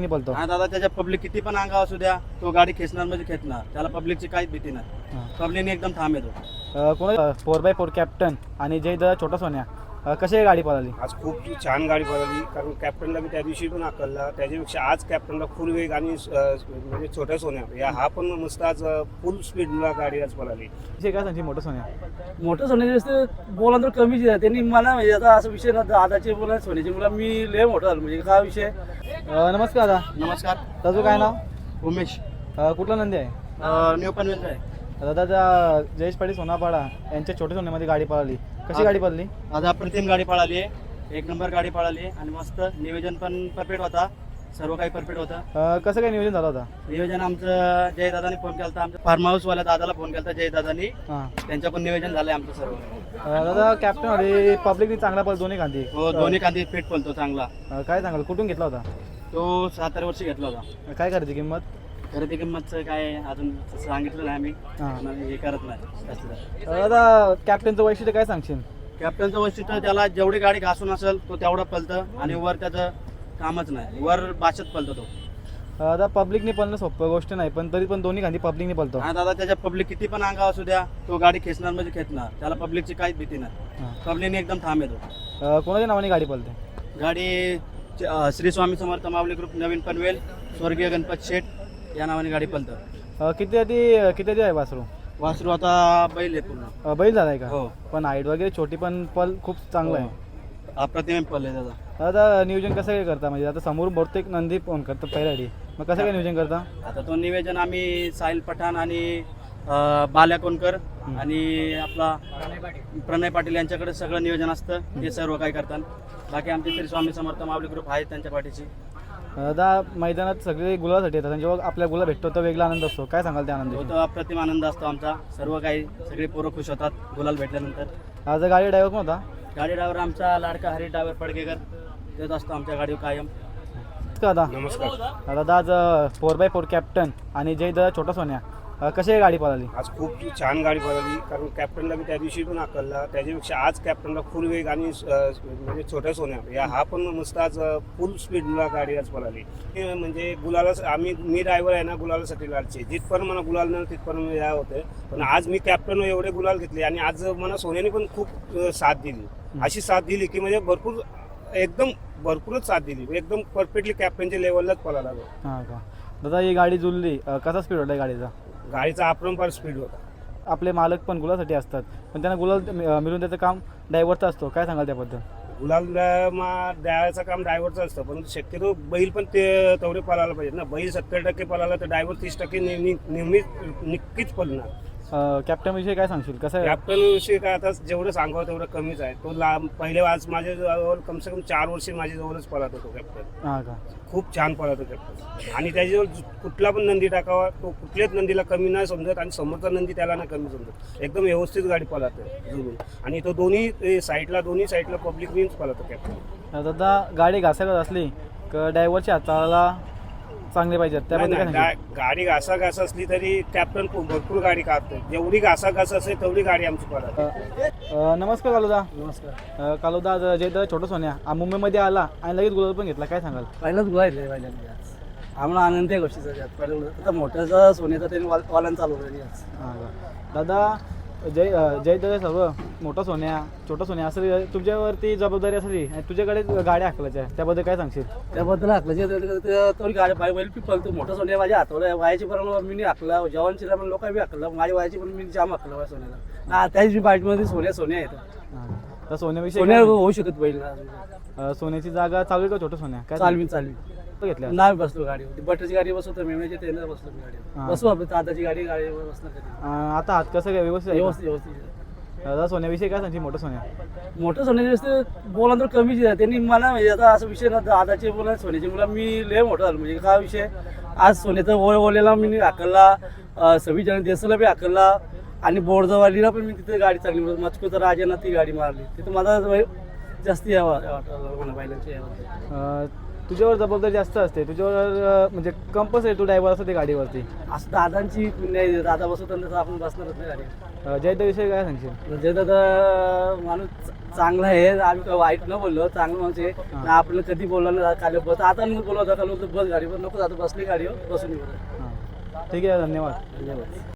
नाही बोलतो. हा दादा त्याच्या पब्लिक किती पण अंगा असू द्या तो गाडी खेचणार म्हणजे खेचणार. त्याला पब्लिकची काहीच भीती नाही. हा. पब्लिकने एकदम थांब येतो कोणा? फोर बाय फोर कॅप्टन आणि जय दादा छोटा सोन्या. अं, कशी आहे गाडी पळाली? आज खूप छान गाडी पळाली. कारण कॅप्टनला मी त्या दिवशी पण हाकलला त्याच्यापेक्षा आज कॅप्टनला फुल वेग आणि अं, म्हणजे छोट्या सोन्या. या हा पण मस्त आज फुल स्पीडला गाडी आज पळाली. कशी काय सांगते मोठं सोन्या? मोठं सोन्याचे रस्ते बोला तर कमीच आहे. त्यांनी मला म्हणजे आता असं विषय ना दादाचे बोला सोन्याचे बोला मी लय मोठं झालो. म्हणजे काय विषय अं, नमस्कार दादा. नमस्कार. तुझं काय नाव? उमेश. अं, कुठला नंदी आहे? न्यू पनवेलचा आहे. दादा त्या जयेश पाटील सोनापाडा यांच्या छोट्या सोन्यामध्ये गाडी पळाली. कशी गाडी पळाली? आज अप्रतिम गाडी पळाली आहे. एक नंबर गाडी पळाली आहे आणि मस्त नियोजन पण परफेक्ट होता. सर्व काही परफेक्ट होतं. अं, कसं काय नियोजन झालं होता? नियोजन आमचं जय दादाने फोन केला होता. आमच्या फार्म हाऊसवाल्या दादाला फोन केला जय दादानी हां. त्यांचं पण नियोजन झालंय आमचं सर्व. अं, दादा कॅप्टनमध्ये पब्लिकनी चांगला पळ दोन्ही गांधी हो दोन्ही कांदी फिट पळतो चांगला. अं, काय सांगाल? कुठून घेतला होता? तो सातारा वर्षी घेतला होता. काय करायची किंमत? खरेदी किंमतचं काय अजून सांगितलं नाही आम्ही. हां. आणि हे करत नाही. जास्त दादा कॅप्टनचं वैशिष्ट्य काय सांगशील? कॅप्टनचं वैशिष्ट्य त्याला जेवढी गाडी घासून असेल तो तेवढा पलतं आणि वर त्याचं कामच नाही. वर बाशत पलतो तो. दादा पब्लिकनी पळणं सोपं गोष्ट नाही पण तरी पण दोन्ही गांधी पब्लिकनी पळतो हा दादा त्याच्या पब्लिक किती पण अंगा असू द्या तो गाडी खेचणार म्हणजे खेचणार. त्याला पब्लिकची काहीच भीती नाही. हां. पब्लिकने एकदम थांब येतो. अं, कोणाच्या नावाने गाडी पळते गाडी श्री स्वामी समर्थ माऊली ग्रुप नवीन पनवेल स्वर्गीय गणपत शेठ या नावाने गाडी पलतं अं, किती आधी किती आधी आहे वासरू? वासरू आता बैल आहे पूर्ण. अं, बैल झालाय का? हो. पण हाईट वगैरे छोटी पण पल खूप चांगलं आहे. अप्रतिम पल्ले दादा दादा नियोजन कसं काय करता? म्हणजे आता समोर बहुतेक नंदी फोन करतो पहिल्यासाठी मग कसं काय नियोजन करता? आता तो निवेदन आम्ही साहिल पठाण आणि बाल्या कोणकर आणि आपला प्रणय पाटील यांच्याकडे सगळं नियोजन असतं. ते सर्व काय करतात. बाकी आमचे श्री स्वामी समर्थ माऊली ग्रुप आहेत त्यांच्या पाठीशी. दादा मैदानात सगळे गुलासाठी येतात. आणि जेव्हा आपल्या गुला भेटतो तर वेगळा आनंद असतो. काय सांगाल त्या तो आनंद तर अप्रतिम आनंद असतो आमचा. सर्व काही सगळे पोरं खुश होतात गुलाल भेटल्यानंतर. आज गाडी ड्रायव्हर कोण होता? गाडी ड्रायव्हर आमचा लाडका हरी ड्रायव्हर पडकेकर तेच असतो आमच्या गाडीवर कायम. का दादा. नमस्कार. दादा आज फोर बाय फोर कॅप्टन आणि जय दादा छोटा सोन्या. कशी गाडी पळाली? आज खूप छान गाडी पळाली. कारण कॅप्टनला मी त्या दिवशी पण हाकलला त्याच्यापेक्षा आज कॅप्टनला फुल वेग आणि म्हणजे छोट्या सोन्या. या हा पण मस्त आज फुल स्पीडला गाडी आज पळाली. म्हणजे गुलाला आम्ही मी ड्रायव्हर आहे ना गुलालासाठी लाडचे जिथपर्यंत मला गुलाल नाही तिथपर्यंत या होते पण आज मी कॅप्टन एवढे गुलाल घेतले आणि आज मला सोन्याने पण खूप साथ दिली. अशी साथ दिली की म्हणजे भरपूर एकदम भरपूरच साथ दिली. एकदम परफेक्टली कॅप्टनच्या लेवललाच पळाला लागलो हां दादा ही गाडी जुळली. कसा स्पीड होता गाडीचा? गाडीचा अपरंपार स्पीड होता. आपले मालक पण गुलासाठी असतात. पण त्यांना गुलाल अं, मिळून त्याचं काम ड्रायव्हरचं असतो. काय सांगाल त्याबद्दल? गुलाल मा द्यायचं काम ड्रायव्हरचं असतं. पण शक्यतो बैल पण ते तेवढे पळायला पाहिजे ना. बैल सत्तर टक्के पळाला तर ड्रायव्हर तीस टक्के नेहमी नेहमीच नक्कीच पळणार. कॅप्टन विषयी काय सांगशील? कसं आहे? कॅप्टन विषयी काय आता जेवढं सांगावं तेवढं कमीच आहे. तो ला पहिले आज माझ्या जवळ कमसे कम चार वर्षे माझ्या जवळच पळत होतो कॅप्टन हां का? खूप छान पळत होतो कॅप्टन आणि त्याच्याजवळ कुठला पण नंदी टाकावा तो कुठल्याच नंदीला कमी नाही समजत आणि समोरचा नंदी त्याला नाही कमी समजत. एकदम व्यवस्थित गाडी पळत जुळून आणि तो दोन्ही साईडला दोन्ही साईडला पब्लिक मीन्स पळतो कॅप्टन अं, दादा गाडी घासायला असली तर ड्रायव्हरच्या हाताला चांगले पाहिजेत त्याबद्दल काय नाही, गाडी घासा घास असली तरी कॅप्टन भरपूर गाडी काढतो जेवढी घासा घास असेल तेवढी गाडी आमची पळत अं, नमस्कार कालुदा. नमस्कार. अं, कालुदा आज जय दादा छोटा सोन्या. आ, मुंबईमध्ये आला आणि लगेच गुलाल पण घेतला. काय सांगाल? पहिलाच गुलायले पहिल्यांदा आज. आम्हाला आनंद आहे गोष्टीचा त्यात. पहिलं आता मोठ्याचा सोन्याचा त्यांनी वाल वालन चालू केली आज. हां का दादा जय जय दादा सर्व. मोठा सोन्या छोटा सोन्या. असं तुझ्यावरती जबाबदारी असली आणि तुझ्याकडे गाड्या हाकलायच्या. त्याबद्दल काय सांगशील? त्याबद्दल हाकलं जे तो गाडी पाय बैल पी पळतो मोठा सोन्या माझ्या हातावर वायाची पण मी हाकला. जवानशीला पण लोक बी हाकलं. माझ्या वायाची पण मी जाम हाकलं सोन्याला. त्याच मी बाईटमध्ये सोन्या सोन्या हां. तर सोन्याविषयी सोन्या होऊ शकत बैल अं, सोन्याची जागा चालू आहे का? छोटा सोन्या? काय चालवी चालवी घेतल्या नाही बसलो गाडीवर. बटरची गाडी बसवतो मेमण्याच्या ट्रेनर बसलो मी हा. गाडीवर बसू आपली दादाची गाडी गाडीवर बसणार कधी अं, आता हात कसं काय व्यवस्थित आहे का? व्यवस्थित व्यवस्थित. दादा सोन्याविषयी काय सांगशील मोठा सोन्या? मोठं सोन्याचे रस्ते बोला तर कमीच आहे त्यांनी मला म्हणजे आता असं विषय ना दादाचे बोला सोन्याचे बोला मी लय मोठं झालो. म्हणजे काय विषय? आज सोन्याचा ओळ ओलेला मी हाकलला सव्वीस जण देसाला बी हाकलला आणि बोरजवालीला पण मी तिथे गाडी चांगली मचकोचा राजानं ती गाडी मारली. तिथं माझा वय जास्ती यावा वाटलं मला बैलांच्या यावर अं, तुझ्यावर जबाबदारी जास्त असते. तुझ्यावर म्हणजे कंपल्सरी तू ड्रायव्हर असतो ते गाडीवरती. असं दादांची आहे. दादा बसवतात तसं आपण बसणारच नाही गाडी जयदविषयी काय सांगशील? म्हणजे दादा माणूस चांगला आहे. आम्ही काय वाईट न बोललो चांगलं माणूस आहे. ना आपल्याला कधी बोलला ना काल बस. आता मी बोलवतो काल बस गाडीवर. नको आता बसली गाडीवर बसून ठीक आहे धन्यवाद. धन्यवाद.